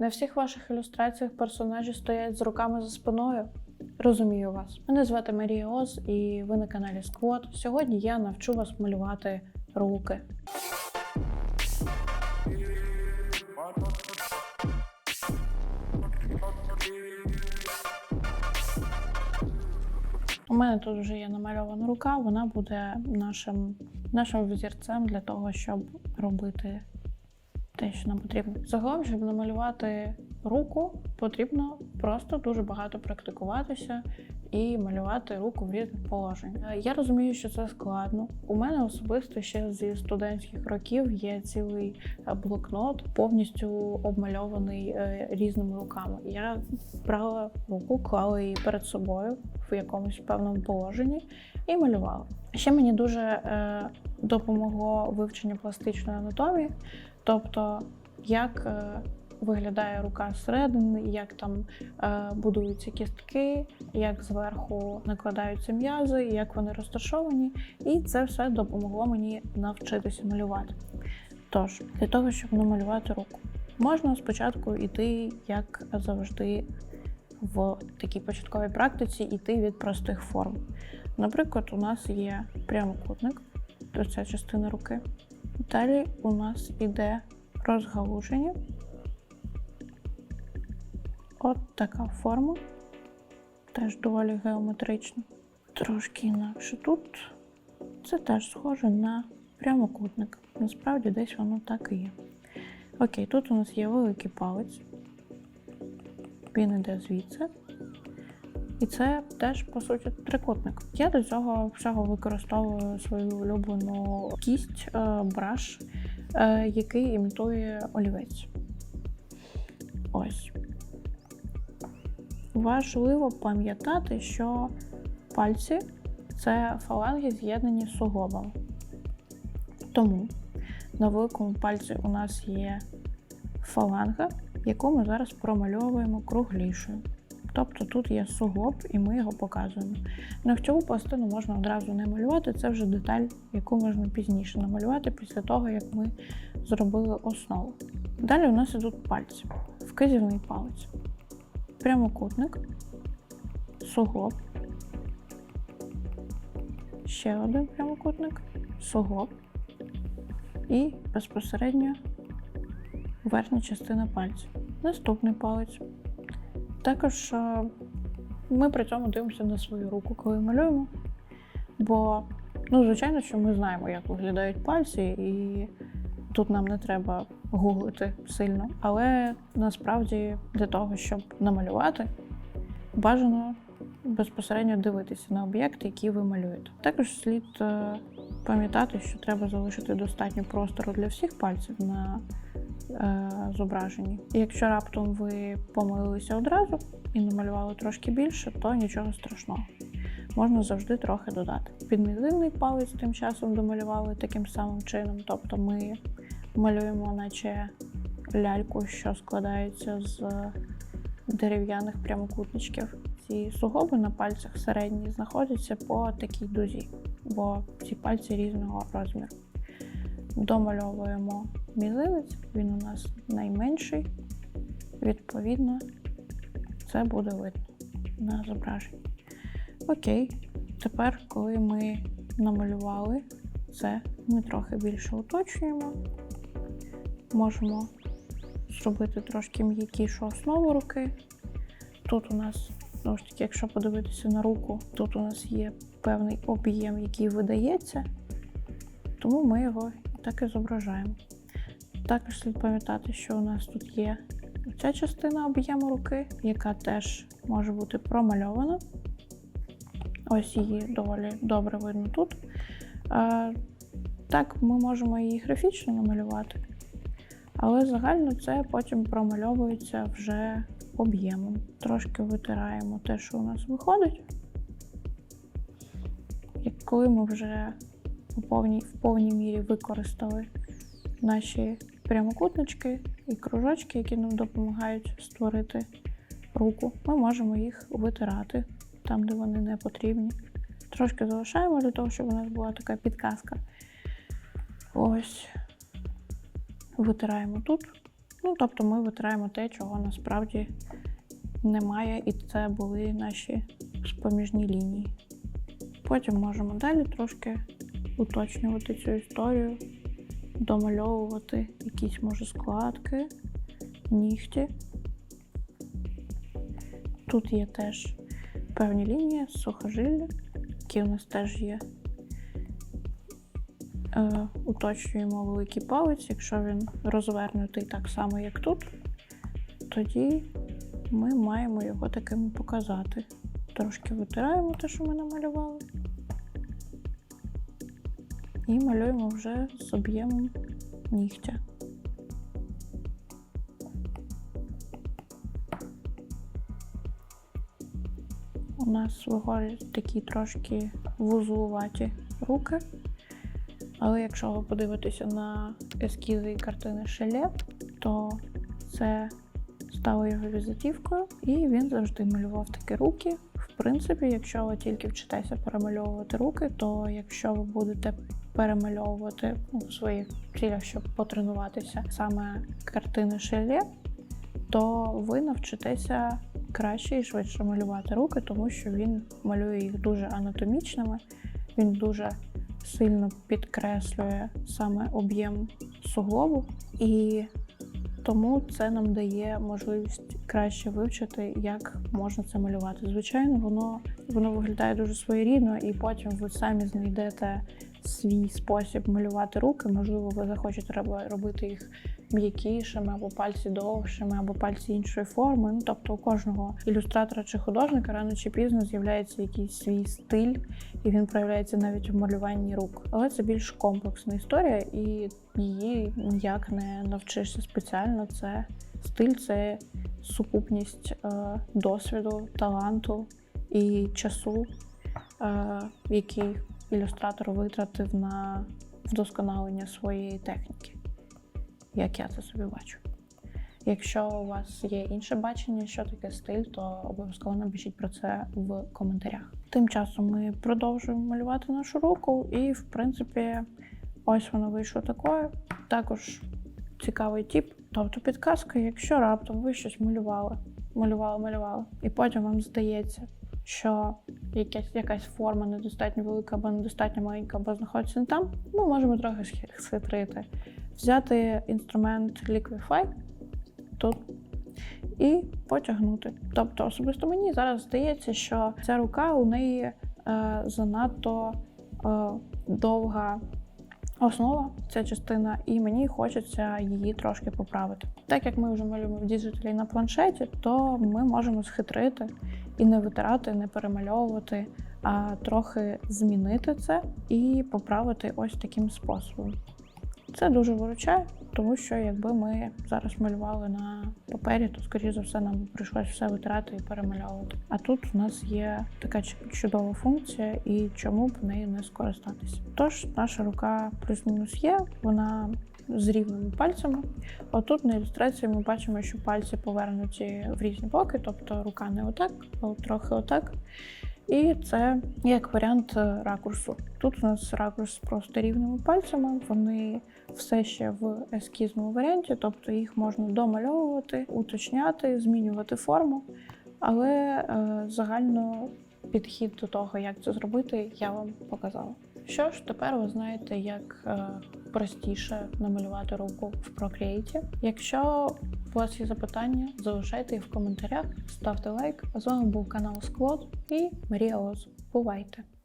На всіх ваших ілюстраціях персонажі стоять з руками за спиною. Розумію вас. Мене звати Марія Оз, і ви на каналі Сквот. Сьогодні я навчу вас малювати руки. У мене тут вже є намальована рука, вона буде нашим, нашим взірцем для того, щоб робити те, що нам потрібно. Загалом, щоб намалювати руку, потрібно просто дуже багато практикуватися і малювати руку в різних положеннях. Е, Я розумію, що це складно. У мене особисто ще зі студентських років є цілий е, блокнот, повністю обмальований е, різними руками. Я брала руку, клала її перед собою в якомусь певному положенні і малювала. Ще мені дуже допомогло вивчення пластичної анатомії, тобто як е, виглядає рука зсередини, як там е, будуються кістки, як зверху накладаються м'язи, як вони розташовані, і це все допомогло мені навчитися малювати. Тож, для того, щоб намалювати руку, можна спочатку йти, як завжди, в такій початковій практиці йти від простих форм. Наприклад, у нас є прямокутник, то це частина руки. Далі у нас іде розгалуження. От така форма. Теж доволі геометрична. Трошки інакше тут. Це теж схоже на прямокутник. Насправді десь воно так і є. Окей, тут у нас є великий палець. Він іде звідси. І це теж, по суті, трикутник. Я до цього всього використовую свою улюблену кість е, браш, е, який імітує олівець. Ось. Важливо пам'ятати, що пальці це фаланги з'єднані з суглобами. Тому на великому пальці у нас є фаланга, яку ми зараз промальовуємо круглішою. Тобто тут є суглоб, і ми його показуємо. Ногтєву пластину можна одразу не малювати, це вже деталь, яку можна пізніше намалювати після того, як ми зробили основу. Далі у нас ідуть пальці, вказівний палець, прямокутник, суглоб, ще один прямокутник, суглоб і безпосередньо верхня частина пальця. Наступний палець. Також е, ми при цьому дивимося на свою руку, коли малюємо. Бо, ну, звичайно, що ми знаємо, як виглядають пальці, і тут нам не треба гуглити сильно. Але насправді для того, щоб намалювати, бажано безпосередньо дивитися на об'єкти, які ви малюєте. Також слід е, пам'ятати, що треба залишити достатньо простору для всіх пальців на е, зображенні. І якщо раптом ви помилилися одразу і намалювали трошки більше, то нічого страшного. Можна завжди трохи додати. Підмізивний палець тим часом домалювали таким самим чином. Тобто ми малюємо, наче ляльку, що складається з дерев'яних прямокутничків. Ці суглоби на пальцях середні знаходяться по такій дузі, бо ці пальці різного розміру. Домальовуємо мізинець, він у нас найменший. Відповідно, це буде видно на зображенні. Окей, тепер, коли ми намалювали це, ми трохи більше уточнюємо. Можемо зробити трошки м'якішу основу руки. Тут у нас, знову ж таки, якщо подивитися на руку, тут у нас є певний об'єм, який видається, тому ми його так і зображаємо. Також слід пам'ятати, що у нас тут є ця частина об'єму руки, яка теж може бути промальована. Ось її доволі добре видно тут. Так, ми можемо її графічно намалювати, але загально це потім промальовується вже об'ємом. Трошки витираємо те, що у нас виходить. І коли ми вже у повній, в повній мірі використали наші прямокутнички і кружочки, які нам допомагають створити руку, ми можемо їх витирати там, де вони не потрібні. Трошки залишаємо для того, щоб у нас була така підказка. Ось. Витираємо тут. Ну, тобто ми витираємо те, чого насправді немає, і це були наші споміжні лінії. Потім можемо далі трошки уточнювати цю історію, домальовувати якісь, може, складки, нігті. Тут є теж певні лінії, сухожилля, які у нас теж є. Е, уточнюємо великий палець, якщо він розвернутий так само, як тут, тоді ми маємо його таким показати. Трошки витираємо те, що ми намалювали. І малюємо вже з об'ємом нігтя. У нас виходять такі трошки вузлуваті руки. Але якщо ви подивитеся на ескізи і картини Шеле, то це стало його візитівкою, і він завжди малював такі руки. В принципі, якщо ви тільки вчитеся перемальовувати руки, то якщо ви будете перемальовувати ну, в своїх цілях, щоб потренуватися саме картини Шеле, то ви навчитеся краще і швидше малювати руки, тому що він малює їх дуже анатомічними, він дуже сильно підкреслює саме об'єм суглобу, і тому це нам дає можливість краще вивчити, як можна це малювати. Звичайно, воно, воно виглядає дуже своєрідно, і потім ви самі знайдете свій спосіб малювати руки. Можливо, ви захочете роб- робити їх м'якішими, або пальці довшими, або пальці іншої форми. Ну, тобто у кожного ілюстратора чи художника рано чи пізно з'являється якийсь свій стиль, і він проявляється навіть в малюванні рук. Але це більш комплексна історія, і її ніяк не навчишся спеціально. Це стиль, це сукупність е, досвіду, таланту і часу, е, який ілюстратор витратив на вдосконалення своєї техніки, як я це собі бачу. Якщо у вас є інше бачення, що таке стиль, то обов'язково напишіть про це в коментарях. Тим часом ми продовжуємо малювати нашу руку, і в принципі, ось воно вийшло такою. Також цікавий тип, тобто підказка, якщо раптом ви щось малювали, малювали, малювали, і потім вам здається, що якась, якась форма недостатньо велика або недостатньо маленька, або знаходиться не там, ми можемо трохи схи- схитрити. Взяти інструмент Liquify тут і потягнути. Тобто, особисто мені зараз здається, що ця рука у неї е, занадто е, довга основа, ця частина, і мені хочеться її трошки поправити. Так як ми вже малюємо в діджиталі на планшеті, то ми можемо схитрити і не витирати, не перемальовувати, а трохи змінити це і поправити ось таким способом. Це дуже виручає, тому що якби ми зараз малювали на папері, то скоріше за все нам прийшлось все витирати і перемальовувати. А тут у нас є така чудова функція, і чому б нею не скористатися. Тож наша рука плюс-мінус є, вона з рівними пальцями. Отут на ілюстрації ми бачимо, що пальці повернуті в різні боки, тобто рука не отак, а трохи отак. І це як варіант е, ракурсу. Тут у нас ракурс просто рівними пальцями, вони все ще в ескізному варіанті, тобто їх можна домальовувати, уточняти, змінювати форму. Але е, загально підхід до того, як це зробити, я вам показала. Що ж, тепер ви знаєте, як е, простіше намалювати руку в Procreate. Якщо у вас є запитання, залишайте їх в коментарях, ставте лайк. З вами був канал Склод і Марія Оз. Бувайте!